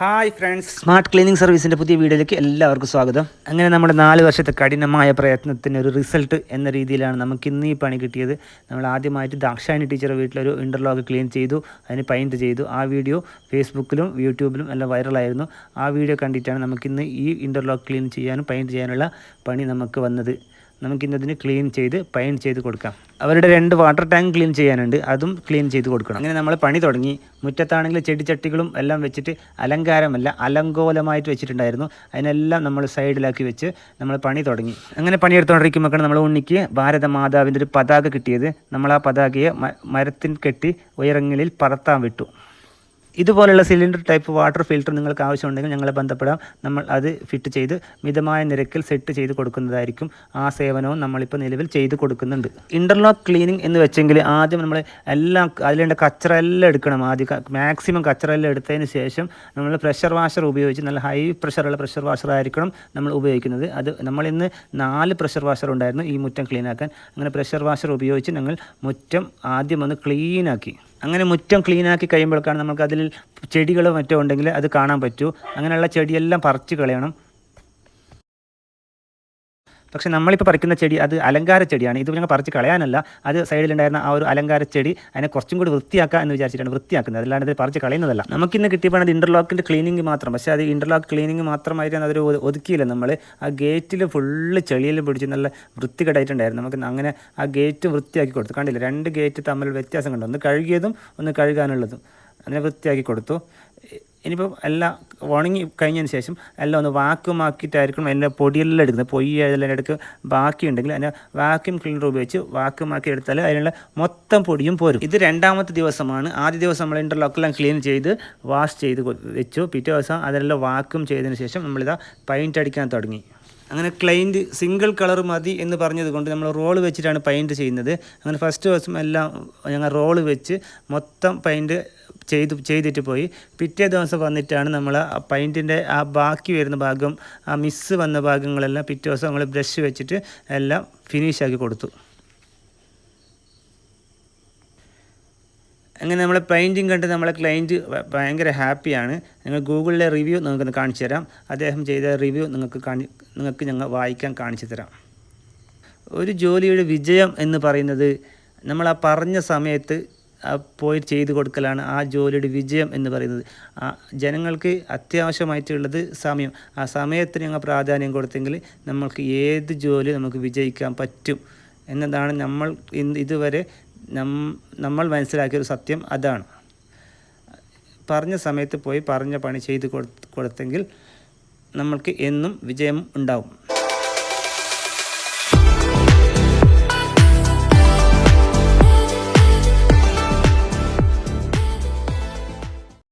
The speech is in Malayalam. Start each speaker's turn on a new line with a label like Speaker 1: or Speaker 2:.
Speaker 1: ഹായ് ഫ്രണ്ട്സ് സ്മാർട്ട് ക്ലീനിങ് സർവീസിന്റെ പുതിയ വീഡിയോയിലേക്ക് എല്ലാവർക്കും സ്വാഗതം. അങ്ങനെ നമ്മുടെ നാല് വർഷത്തെ കഠിനമായ പ്രയത്നത്തിന് ഒരു റിസൾട്ട് എന്ന രീതിയിലാണ് നമുക്ക് ഇന്ന് ഈ പണി കിട്ടിയത്. നമ്മൾ ആദ്യമായിട്ട് ദാക്ഷായണി ടീച്ചറെ വീട്ടിലൊരു ഇന്റർലോക്ക് ക്ലീൻ ചെയ്തു അതിന് പെയിന്റ് ചെയ്തു. ആ വീഡിയോ ഫേസ്ബുക്കിലും യൂട്യൂബിലും എല്ലാം വൈറലായിരുന്നു ആ വീഡിയോ കണ്ടിട്ടാണ് നമുക്കിന്ന് ഈ ഇന്റർലോക്ക് ക്ലീൻ ചെയ്യാനും പെയിന്റ് ചെയ്യാനുള്ള പണി നമുക്ക് വന്നത്. നമുക്കിന്നതിന് ക്ലീൻ ചെയ്ത് പെയിന്റ് ചെയ്ത് കൊടുക്കാം. അവരുടെ രണ്ട് വാട്ടർ ടാങ്ക് ക്ലീൻ ചെയ്യാനുണ്ട്. അതും ക്ലീൻ ചെയ്ത് കൊടുക്കണം. അങ്ങനെ നമ്മൾ പണി തുടങ്ങി. മുറ്റത്താണെങ്കിൽ ചെടിച്ചട്ടികളും എല്ലാം വെച്ചിട്ട് അലങ്കാരമല്ല അലങ്കോലമായിട്ട് വെച്ചിട്ടുണ്ടായിരുന്നു. അതിനെല്ലാം നമ്മൾ സൈഡിലാക്കി വെച്ച് നമ്മൾ പണി തുടങ്ങി. അങ്ങനെ പണിയെടുത്തുകൊണ്ടിരിക്കുമ്പോൾ നമ്മൾ ഉണ്ണിക്ക് ഭാരത മാതാവിന്റെ ഒരു പതാക കിട്ടിയത്. നമ്മൾ ആ പതാകയെ മരത്തിൽ കെട്ടി ഉയരങ്ങളിൽ പറത്താൻ വിട്ടു. ഇതുപോലുള്ള സിലിണ്ടർ ടൈപ്പ് വാട്ടർ ഫിൽറ്റർ നിങ്ങൾക്ക് ആവശ്യമുണ്ടെങ്കിൽ ഞങ്ങളെ ബന്ധപ്പെടാം. നമ്മൾ അത് ഫിറ്റ് ചെയ്ത് മിതമായ നിരക്കിൽ സെറ്റ് ചെയ്ത് കൊടുക്കുന്നതായിരിക്കും ആ സേവനവും നമ്മളിപ്പോൾ നിലവിൽ ചെയ്ത് കൊടുക്കുന്നുണ്ട്. ഇന്റർലോക്ക് ക്ലീനിങ് എന്ന് വെച്ചെങ്കിൽ ആദ്യം നമ്മൾ എല്ലാം അതിലേണ്ട കച്ചറ എല്ലാം എടുക്കണം ആദ്യം. മാക്സിമം കച്ചറ എല്ലാം എടുത്തതിന് ശേഷം നമ്മൾ പ്രഷർ വാഷർ ഉപയോഗിച്ച് നല്ല ഹൈ പ്രഷറുള്ള പ്രഷർ വാഷർ ആയിരിക്കണം നമ്മൾ ഉപയോഗിക്കുന്നത്. അത് നമ്മളിന്ന് നാല് പ്രഷർ വാഷർ ഉണ്ടായിരുന്നു ഈ മുറ്റം ക്ലീനാക്കാൻ അങ്ങനെ പ്രഷർ വാഷർ ഉപയോഗിച്ച് ഞങ്ങൾ മുറ്റം ആദ്യം ഒന്ന് ക്ലീനാക്കി അങ്ങനെ മുറ്റം ക്ലീനാക്കി കഴിയുമ്പോഴേക്കാണ് നമുക്ക് അതിൽ ചെടികളോ മറ്റോ ഉണ്ടെങ്കിൽ അത് കാണാൻ പറ്റൂ. അങ്ങനെയുള്ള ചെടിയെല്ലാം പറിച്ച് കളയണം. പക്ഷെ നമ്മളിപ്പോൾ പറിക്കുന്ന ചെടി അത് അലങ്കാര ചെടിയാണ്. ഇത് ഞങ്ങൾ പറിച്ച് കളയാനല്ല. അത് സൈഡിലുണ്ടായിരുന്ന ആ ഒരു അലങ്കാര ചെടി അതിനെ കുറച്ചും കൂടി വൃത്തിയാക്കുക എന്ന് വിചാരിച്ചിട്ടാണ് വൃത്തിയാക്കുന്നത്. അല്ലാണ്ട് ഇത് പറിച്ച് കളയുന്നതല്ല. നമുക്കിന്ന് കിട്ടിയപ്പോൾ അത് ഇന്റർലോക്കിന്റെ ക്ലീനിങ് മാത്രം. പക്ഷേ അത് ഇന്റർലോക്ക് ക്ലീനിങ് മാത്രമായിട്ട് അതൊരു ഒതുക്കിയില്ല നമ്മൾ ആ ഗേറ്റിൽ ഫുള്ള് ചെളിയിൽ പിടിച്ച് നല്ല വൃത്തികേടായിട്ടുണ്ടായിരുന്നു. നമുക്ക് അങ്ങനെ ആ ഗേറ്റ് വൃത്തിയാക്കി കൊടുത്തു. കണ്ടില്ല? രണ്ട് ഗേറ്റ് തമ്മിൽ വ്യത്യാസം കണ്ടു. ഒന്ന് കഴുകിയതും ഒന്ന് കഴുകാനുള്ളതും. അങ്ങനെ വൃത്തിയാക്കി കൊടുത്തു. ഇ- ഇനിയിപ്പോൾ എല്ലാം ഉണങ്ങി കഴിഞ്ഞതിന് ശേഷം എല്ലാം ഒന്ന് വാക്യൂം ആക്കിയിട്ടായിരിക്കണം എല്ലാ പൊടിയെല്ലാം എടുക്കുന്നത്. പൊയ്യ എല്ലാം എടുക്കുക ബാക്കിയുണ്ടെങ്കിൽ അതിനെ വാക്യൂം ക്ലീനർ ഉപയോഗിച്ച് വാക്യൂം ആക്കി എടുത്താൽ അതിനുള്ള മൊത്തം പൊടിയും പോരും. ഇത് രണ്ടാമത്തെ ദിവസമാണ്. ആദ്യ ദിവസം നമ്മൾ ഇന്റർലോക്കെല്ലാം ക്ലീൻ ചെയ്ത് വാഷ് ചെയ്ത് വെച്ചു. പിറ്റേ ദിവസം അതിനെല്ലാം വാക്യൂം ചെയ്തതിന് ശേഷം നമ്മളിതാ പെയിന്റ് അടിക്കാൻ തുടങ്ങി. അങ്ങനെ ക്ലൈന്റ് സിംഗിൾ കളർ മതി എന്ന് പറഞ്ഞത് കൊണ്ട് നമ്മൾ റോൾ വെച്ചിട്ടാണ് പെയിന്റ് ചെയ്യുന്നത്. അങ്ങനെ ഫസ്റ്റ് ദിവസം എല്ലാം ഞങ്ങൾ റോൾ വെച്ച് മൊത്തം പെയിന്റ് ചെയ്ത് ചെയ്തിട്ട് പോയി. പിറ്റേ ദിവസം വന്നിട്ടാണ് നമ്മൾ ആ പൈന്റിന്റെ ആ ബാക്കി വരുന്ന ഭാഗം ആ മിസ്സ് വന്ന ഭാഗങ്ങളെല്ലാം പിറ്റേ ദിവസം നമ്മൾ ബ്രഷ് വെച്ചിട്ട് എല്ലാം ഫിനിഷ് ആക്കി കൊടുത്തു. അങ്ങനെ നമ്മളെ പെയിന്റിങ് കണ്ട് നമ്മളെ ക്ലയന്റ് ഭയങ്കര ഹാപ്പിയാണ് നിങ്ങൾ ഗൂഗിളിലെ റിവ്യൂ നിങ്ങൾക്ക് കാണിച്ചു തരാം. അദ്ദേഹം ചെയ്ത റിവ്യൂ നിങ്ങൾക്ക് കാണി നിങ്ങൾക്ക് ഞങ്ങൾ വായിക്കാൻ കാണിച്ചു തരാം. ഒരു ജോലിയുടെ വിജയം എന്ന് പറയുന്നത് നമ്മൾ ആ പറഞ്ഞ സമയത്ത് പോയി ചെയ്തു കൊടുക്കലാണ് ആ ജോലിയുടെ വിജയം എന്ന് പറയുന്നത്. ആ ജനങ്ങൾക്ക് അത്യാവശ്യമായിട്ടുള്ളത് സമയം. ആ സമയത്തിന് ഞങ്ങൾ പ്രാധാന്യം കൊടുത്തെങ്കിൽ നമ്മൾക്ക് ഏത് ജോലി നമുക്ക് വിജയിക്കാൻ പറ്റും എന്നതാണ് നമ്മൾ ഇതുവരെ നമ്മൾ മനസ്സിലാക്കിയൊരു സത്യം അതാണ്. പറഞ്ഞ സമയത്ത് പോയി പറഞ്ഞ പണി ചെയ്ത് കൊടു കൊടുത്തെങ്കിൽ നമ്മൾക്ക് എന്നും വിജയം ഉണ്ടാവും.